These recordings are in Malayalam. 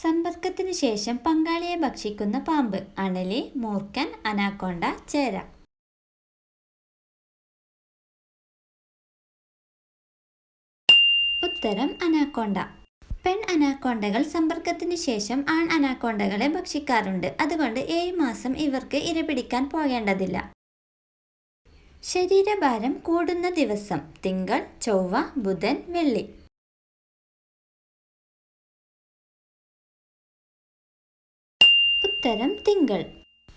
സമ്പർക്കത്തിന് ശേഷം പങ്കാളിയെ ഭക്ഷിക്കുന്ന പാമ്പ് അണലി മൂർക്കൻ അനാക്കോണ്ട ചേര. ഉത്തരം അനാക്കോണ്ട. പെൺ അനാക്കോണ്ടകൾ സമ്പർക്കത്തിന് ശേഷം ആൺ അനാക്കോണ്ടകളെ ഭക്ഷിക്കാറുണ്ട്. അതുകൊണ്ട് ഏഴ് മാസം ഇവർക്ക് ഇരപിടിക്കാൻ പോകേണ്ടതില്ല. ശരീരഭാരം കൂടുന്ന ദിവസം തിങ്കൾ ചൊവ്വ ബുധൻ വെള്ളി. ഉത്തരം തിങ്കൾ.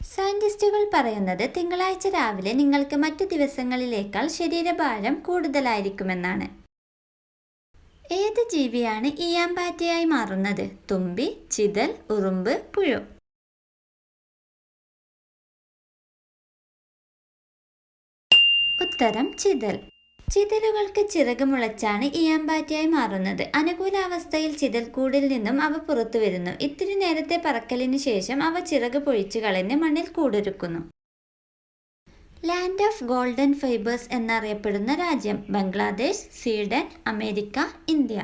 സയന്റിസ്റ്റുകൾ പറയുന്നത് തിങ്കളാഴ്ച രാവിലെ നിങ്ങൾക്ക് മറ്റു ദിവസങ്ങളിലേക്കാൾ ശരീരഭാരം കൂടുതലായിരിക്കുമെന്നാണ്. ഏത് ജീവിയാണ് ഈയാമ്പാറ്റയായി മാറുന്നത്? തുമ്പി ചിതൽ ഉറുമ്പ് പുഴു. ഉത്തരം ചിതൽ. ചിതലുകൾക്ക് ചിറക് മുളച്ചാണ് ഇയാമ്പാറ്റയായി മാറുന്നത്. അനുകൂലാവസ്ഥയിൽ ചിതൽക്കൂടിൽ നിന്നും അവ പുറത്തു വരുന്നു. ഇത്തിരി നേരത്തെ പറക്കലിന് ശേഷം അവ ചിറക് പൊഴിച്ചു കളഞ്ഞ് മണ്ണിൽ കൂടൊരുക്കുന്നു. ലാൻഡ് ഓഫ് ഗോൾഡൻ ഫൈബേഴ്സ് എന്നറിയപ്പെടുന്ന രാജ്യം ബംഗ്ലാദേശ് സ്വീഡൻ അമേരിക്ക ഇന്ത്യ.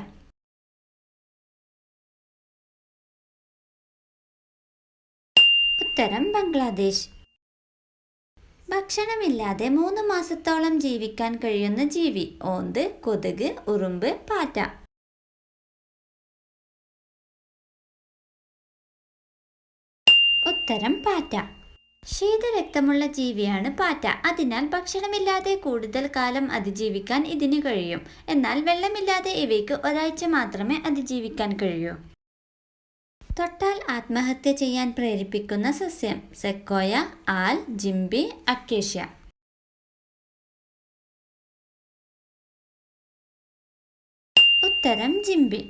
ഉത്തരം ബംഗ്ലാദേശ്. ഭക്ഷണമില്ലാതെ മൂന്ന് മാസത്തോളം ജീവിക്കാൻ കഴിയുന്ന ജീവി ഓന്ത് കൊതുക് ഉറുമ്പ് പാറ്റ. ഉത്തരം പാറ്റ. ശീതരക്തമുള്ള ജീവിയാണ് പാറ്റ. അതിനാൽ ഭക്ഷണമില്ലാതെ കൂടുതൽ കാലം അതിജീവിക്കാൻ ഇതിന് കഴിയും. എന്നാൽ വെള്ളമില്ലാതെ ഇവയ്ക്ക് ഒരാഴ്ച മാത്രമേ അതിജീവിക്കാൻ കഴിയൂ. തൊട്ടാൽ ആത്മഹത്യ ചെയ്യാൻ പ്രേരിപ്പിക്കുന്ന സസ്യം സെക്കോയ ആൽ ജിംബി അക്കേഷ്യ. ഉത്തരം ജിംബി.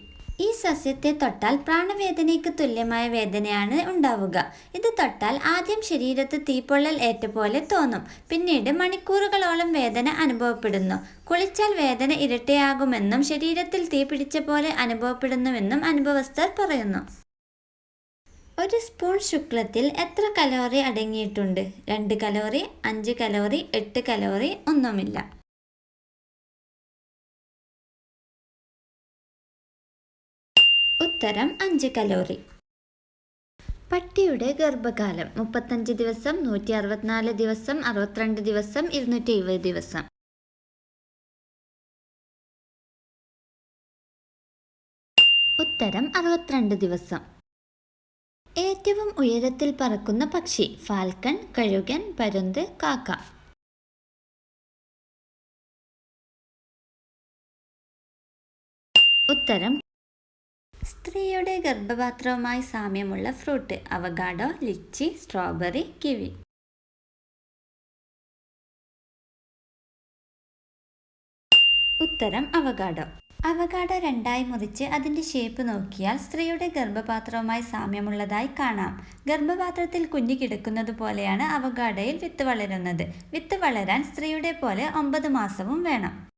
ഈ സസ്യത്തെ തൊട്ടാൽ പ്രാണവേദനയ്ക്ക് തുല്യമായ വേദനയാണ് ഉണ്ടാവുക. ഇത് തൊട്ടാൽ ആദ്യം ശരീരത്ത് തീപ്പൊള്ളൽ ഏറ്റ പോലെ തോന്നും. പിന്നീട് മണിക്കൂറുകളോളം വേദന അനുഭവപ്പെടുന്നു. കുളിച്ചാൽ വേദന ഇരട്ടിയാകുമെന്നും ശരീരത്തിൽ തീ പിടിച്ച പോലെ അനുഭവപ്പെടുന്നുവെന്നും അനുഭവസ്ഥർ പറയുന്നു. ഒരു സ്പൂൺ ശുക്ലത്തിൽ എത്ര കലോറി അടങ്ങിയിട്ടുണ്ട്? രണ്ട് കലോറി അഞ്ച് കലോറി എട്ട് കലോറി ഒന്നുമില്ല. ഉത്തരം അഞ്ച് കലോറി. പട്ടിയുടെ ഗർഭകാലം മുപ്പത്തഞ്ച് ദിവസം നൂറ്റി അറുപത്തിനാല് ദിവസം അറുപത്തിരണ്ട് ദിവസം ഇരുന്നൂറ്റി എഴുപത് ദിവസം. ഉത്തരം അറുപത്തിരണ്ട് ദിവസം. ഏറ്റവും ഉയരത്തിൽ പറക്കുന്ന പക്ഷി ഫാൽക്കൺ കഴുകൻ പരുന്ത് കാക്ക. ഉത്തരം സ്ത്രീയുടെ ഗർഭപാത്രവുമായി സാമ്യമുള്ള fruit avocado lychee strawberry kiwi. ഉത്തരം അവഗാഡോ. അവഗാഡോ രണ്ടായി മുറിച്ച് അതിന്റെ ഷേപ്പ് നോക്കിയാൽ സ്ത്രീയുടെ ഗർഭപാത്രവുമായി സാമ്യമുള്ളതായി കാണാം. ഗർഭപാത്രത്തിൽ കുഞ്ഞു കിടക്കുന്നത് പോലെയാണ് അവകാടയിൽ വിത്ത് വളരുന്നത്. വിത്ത് വളരാൻ സ്ത്രീയുടെ പോലെ ഒമ്പത് മാസവും വേണം.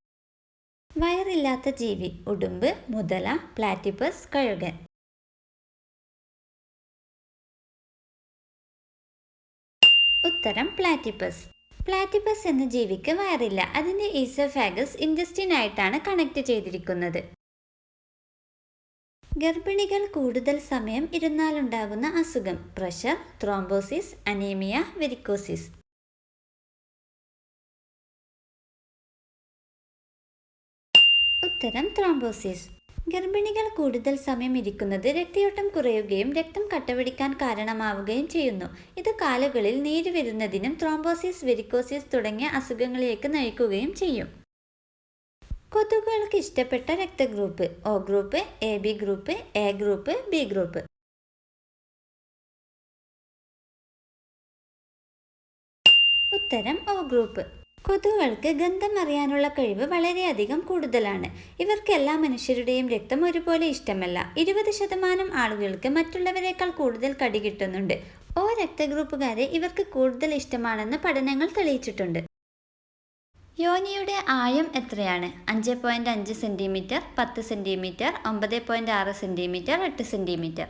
വയറില്ലാത്ത ജീവി ഉടുമ്പ് മുതല പ്ലാറ്റിപ്പസ് കഴുകൻ. ഉത്തരം പ്ലാറ്റിപ്പസ്. പ്ലാറ്റിപ്പസ് എന്ന ജീവിക്ക് വയറില്ല അതിന്റെ ഈസോഫാഗസ് ഇൻഡസ്റ്റിനായിട്ടാണ് കണക്ട് ചെയ്തിരിക്കുന്നത്. ഗർഭിണികൾ കൂടുതൽ സമയം ഇരുന്നാലുണ്ടാകുന്ന അസുഖം. Pressure thrombosis anaemia varicosis. ഉത്തരം ത്രോംബോസിസ്. ഗർഭിണികൾ കൂടുതൽ സമയം ഇരിക്കുന്നത് രക്തയോട്ടം കുറയുകയും രക്തം കട്ടപിടിക്കാൻ കാരണമാവുകയും ചെയ്യുന്നു. ഇത് കാലുകളിൽ നീര് വരുന്നതിനും ത്രോംബോസിസ് വെരിക്കോസിസ് തുടങ്ങിയ അസുഖങ്ങളിലേക്ക് നയിക്കുകയും ചെയ്യും. കൊതുകുകൾക്ക് ഇഷ്ടപ്പെട്ട രക്തഗ്രൂപ്പ് O group A B group A group B group. ഉത്തരം ഒ ഗ്രൂപ്പ്. കൊതുകുകൾക്ക് ഗന്ധം അറിയാനുള്ള കഴിവ് വളരെയധികം കൂടുതലാണ്. ഇവർക്ക് എല്ലാ മനുഷ്യരുടെയും രക്തം ഒരുപോലെ ഇഷ്ടമല്ല. ഇരുപത് ശതമാനം ആളുകൾക്ക് മറ്റുള്ളവരെക്കാൾ കൂടുതൽ കടി കിട്ടുന്നുണ്ട്. ഓ രക്തഗ്രൂപ്പുകാരെ ഇവർക്ക് കൂടുതൽ ഇഷ്ടമാണെന്ന് പഠനങ്ങൾ തെളിയിച്ചിട്ടുണ്ട്. യോനിയുടെ ആയം എത്രയാണ്? അഞ്ച് പോയിന്റ് അഞ്ച് സെന്റിമീറ്റർ പത്ത് സെന്റിമീറ്റർ ഒമ്പത് പോയിന്റ് ആറ് സെന്റിമീറ്റർ എട്ട് സെന്റിമീറ്റർ.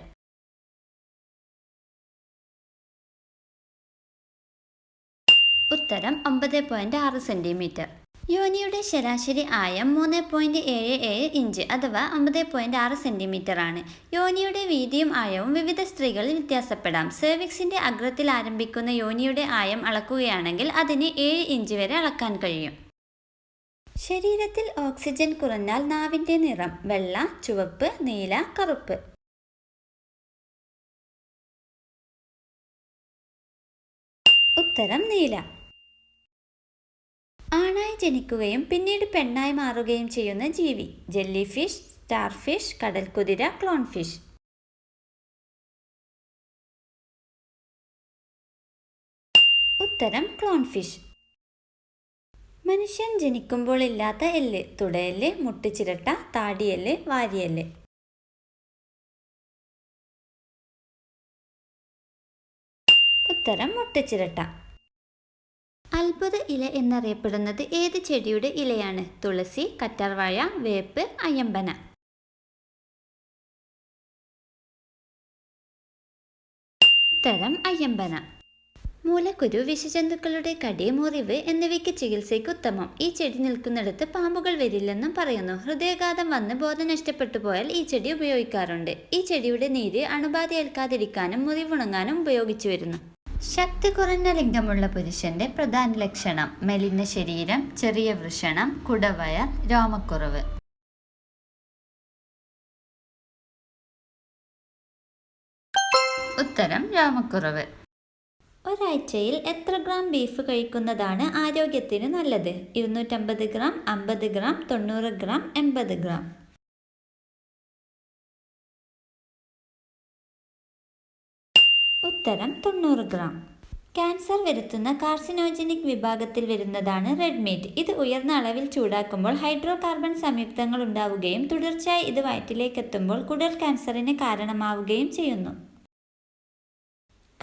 ഉത്തരം ഒമ്പത് പോയിന്റ് ആറ് സെന്റിമീറ്റർ യോനിയുടെ ശരാശരി ആയം മൂന്ന് പോയിന്റ് ഏഴ് ഏഴ് ഇഞ്ച് അഥവാ ഒമ്പത് പോയിന്റ് ആറ് സെന്റിമീറ്റർ ആണ്. യോനിയുടെ വീതിയും ആയവും വിവിധ സ്ത്രീകളിൽ വ്യത്യാസപ്പെടാം. സെർവിക്സിന്റെ അഗ്രത്തിൽ ആരംഭിക്കുന്ന യോനിയുടെ ആയം അളക്കുകയാണെങ്കിൽ അതിന് ഏഴ് ഇഞ്ച് വരെ അളക്കാൻ കഴിയും. ശരീരത്തിൽ ഓക്സിജൻ കുറഞ്ഞാൽ നാവിന്റെ നിറം വെള്ള ചുവപ്പ് നീല കറുപ്പ്. ഉത്തരം നീല. ആണായി ജനിക്കുകയും പിന്നീട് പെണ്ണായി മാറുകയും ചെയ്യുന്ന ജീവി. ജെല്ലി ഫിഷ് സ്റ്റാർ ഫിഷ് കടൽക്കുതിര ക്ലോൺ ഫിഷ് ഉത്തരം ക്ലോൺ ഫിഷ് മനുഷ്യൻ ജനിക്കുമ്പോൾ ഇല്ലാത്ത എല്ല്. തുടയെല്ല് മുട്ടിച്ചിരട്ട താടിയെല്ല് വാരിയെല്ല്. ഉത്തരം മുട്ടുചിരട്ട. അത്ഭുത ഇല എന്നറിയപ്പെടുന്നത് ഏത് ചെടിയുടെ ഇലയാണ്? തുളസി കറ്റാർവാഴ വേപ്പ് അയമ്പന ഉത്തരം അയ്യമ്പന. മൂലക്കുരു വിഷജന്തുക്കളുടെ കടി മുറിവ് എന്നിവയ്ക്ക് ചികിത്സയ്ക്ക് ഉത്തമം. ഈ ചെടി നിൽക്കുന്നിടത്ത് പാമ്പുകൾ വരില്ലെന്നും പറയുന്നു. ഹൃദയാഘാതം വന്ന് ബോധം നഷ്ടപ്പെട്ടു പോയാൽ ഈ ചെടി ഉപയോഗിക്കാറുണ്ട്. ഈ ചെടിയുടെ നീര് അണുബാധ ഏൽക്കാതിരിക്കാനും മുറിവുണങ്ങാനും ഉപയോഗിച്ചു വരുന്നു. ശക്തി കുറഞ്ഞ ലിംഗമുള്ള പുരുഷന്റെ പ്രധാന ലക്ഷണം മെലിഞ്ഞ ശരീരം ചെറിയ വൃഷണം കുടവയർ രോമക്കുറവ്. ഉത്തരം രോമക്കുറവ്. ഒരാഴ്ചയിൽ എത്ര ഗ്രാം ബീഫ് കഴിക്കുന്നതാണ് ആരോഗ്യത്തിന് നല്ലത്? ഇരുന്നൂറ്റമ്പത് ഗ്രാം അമ്പത് ഗ്രാം തൊണ്ണൂറ് ഗ്രാം എൺപത് ഗ്രാം. ഉത്തരം തൊണ്ണൂറ് ഗ്രാം. ക്യാൻസർ വരുത്തുന്ന കാർസിനോജനിക് വിഭാഗത്തിൽ വരുന്നതാണ് റെഡ് മീറ്റ്. ഇത് ഉയർന്ന അളവിൽ ചൂടാക്കുമ്പോൾ ഹൈഡ്രോ കാർബൺ സംയുക്തങ്ങൾ ഉണ്ടാവുകയും തുടർച്ചയായി ഇത് വയറ്റിലേക്ക് എത്തുമ്പോൾ കുടൽ ക്യാൻസറിന് കാരണമാവുകയും ചെയ്യുന്നു.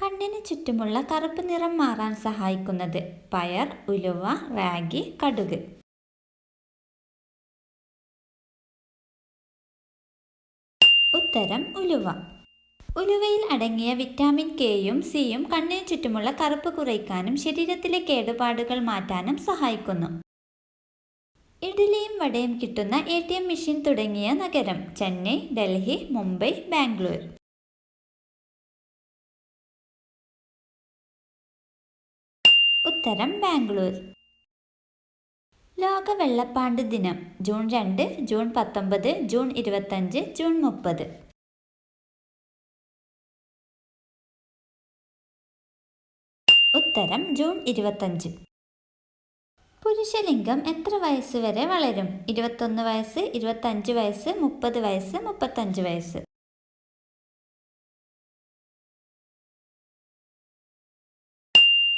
കണ്ണിന് ചുറ്റുമുള്ള കറുപ്പ് നിറം മാറാൻ സഹായിക്കുന്നത് പയർ ഉലുവ റാഗി കടുക്. ഉത്തരം ഉലുവ. ഉലുവയിൽ അടങ്ങിയ വിറ്റാമിൻ കെയും സിയും കണ്ണിന് ചുറ്റുമുള്ള കറുപ്പ് കുറയ്ക്കാനും ശരീരത്തിലെ കേടുപാടുകൾ മാറ്റാനും സഹായിക്കുന്നു. ഇഡ്ഡലിയും വടയും കിട്ടുന്ന എ ടി എം മെഷീൻ തുടങ്ങിയ നഗരം ചെന്നൈ ഡൽഹി മുംബൈ ബാംഗ്ലൂർ. ഉത്തരം ബാംഗ്ലൂർ. ലോക വെള്ളപ്പാണ്ട് ദിനം ജൂൺ രണ്ട് ജൂൺ പത്തൊമ്പത് ജൂൺ ഇരുപത്തഞ്ച് ജൂൺ മുപ്പത്. ഉത്തരം ജൂൺ ഇരുപത്തഞ്ച്. പുരുഷലിംഗം എത്ര വയസ്സ് വരെ വളരും? ഇരുപത്തൊന്ന് വയസ്സ് ഇരുപത്തഞ്ച് വയസ്സ് മുപ്പത് വയസ്സ് മുപ്പത്തഞ്ച് വയസ്സ്.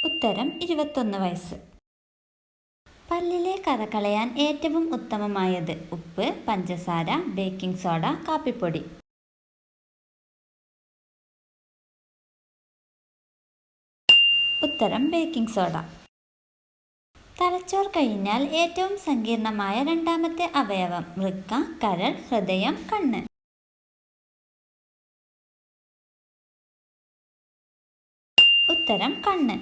ഉത്തരം ഇരുപത്തൊന്ന് വയസ്സ്. പല്ലിലെ കറ കളയാൻ ഏറ്റവും ഉത്തമമായത് ഉപ്പ് പഞ്ചസാര ബേക്കിംഗ് സോഡ കാപ്പിപ്പൊടി. ഉത്തരം ബേക്കിംഗ് സോഡ. തലച്ചോർ കഴിഞ്ഞാൽ ഏറ്റവും സങ്കീർണമായ രണ്ടാമത്തെ അവയവം വൃക്ക കരൾ ഹൃദയം കണ്ണ്. ഉത്തരം കണ്ണ്.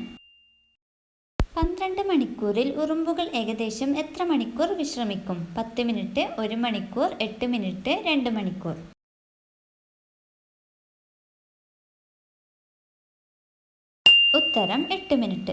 പന്ത്രണ്ട് മണിക്കൂറിൽ ഉറുമ്പുകൾ ഏകദേശം എത്ര മണിക്കൂർ വിശ്രമിക്കും? പത്ത് മിനിറ്റ് ഒരു മണിക്കൂർ എട്ട് മിനിറ്റ് രണ്ട് മണിക്കൂർ. ഉത്തരം എട്ട് മിനിറ്റ്